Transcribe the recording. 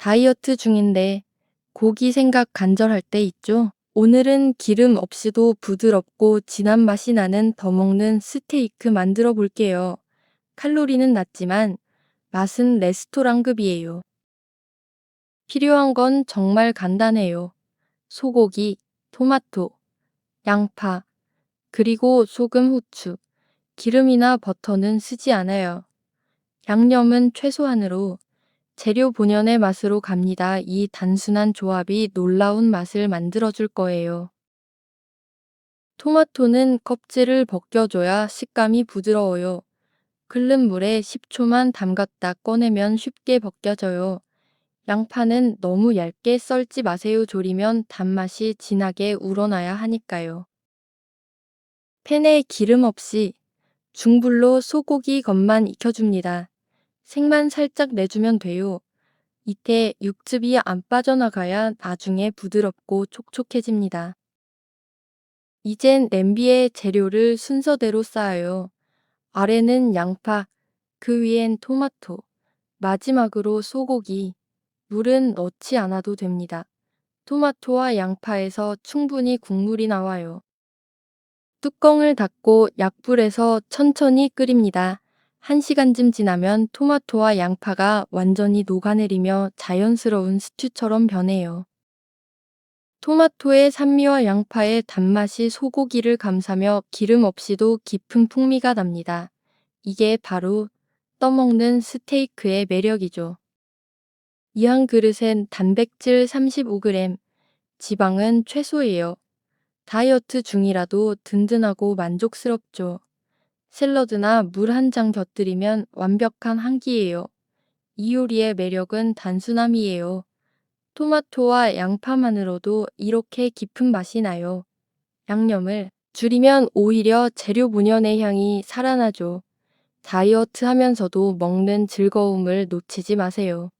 다이어트 중인데 고기 생각 간절할 때 있죠? 오늘은 기름 없이도 부드럽고 진한 맛이 나는 더 먹는 스테이크 만들어 볼게요. 칼로리는 낮지만 맛은 레스토랑급이에요. 필요한 건 정말 간단해요. 소고기, 토마토, 양파, 그리고 소금, 후추, 기름이나 버터는 쓰지 않아요. 양념은 최소한으로 재료 본연의 맛으로 갑니다. 이 단순한 조합이 놀라운 맛을 만들어줄 거예요. 토마토는 껍질을 벗겨줘야 식감이 부드러워요. 끓는 물에 10초만 담갔다 꺼내면 쉽게 벗겨져요. 양파는 너무 얇게 썰지 마세요. 졸이면 단맛이 진하게 우러나야 하니까요. 팬에 기름 없이 중불로 소고기 겉만 익혀줍니다. 색만 살짝 내주면 돼요. 이때 육즙이 안 빠져나가야 나중에 부드럽고 촉촉해집니다. 이젠 냄비에 재료를 순서대로 쌓아요. 아래는 양파, 그 위엔 토마토, 마지막으로 소고기. 물은 넣지 않아도 됩니다. 토마토와 양파에서 충분히 국물이 나와요. 뚜껑을 닫고 약불에서 천천히 끓입니다. 1시간쯤 지나면 토마토와 양파가 완전히 녹아내리며 자연스러운 스튜처럼 변해요. 토마토의 산미와 양파의 단맛이 소고기를 감싸며 기름 없이도 깊은 풍미가 납니다. 이게 바로 떠먹는 스테이크의 매력이죠. 이 한 그릇엔 단백질 35g, 지방은 최소예요. 다이어트 중이라도 든든하고 만족스럽죠. 샐러드나 물 한 잔 곁들이면 완벽한 한 끼예요. 이 요리의 매력은 단순함이에요. 토마토와 양파만으로도 이렇게 깊은 맛이 나요. 양념을 줄이면 오히려 재료 본연의 향이 살아나죠. 다이어트 하면서도 먹는 즐거움을 놓치지 마세요.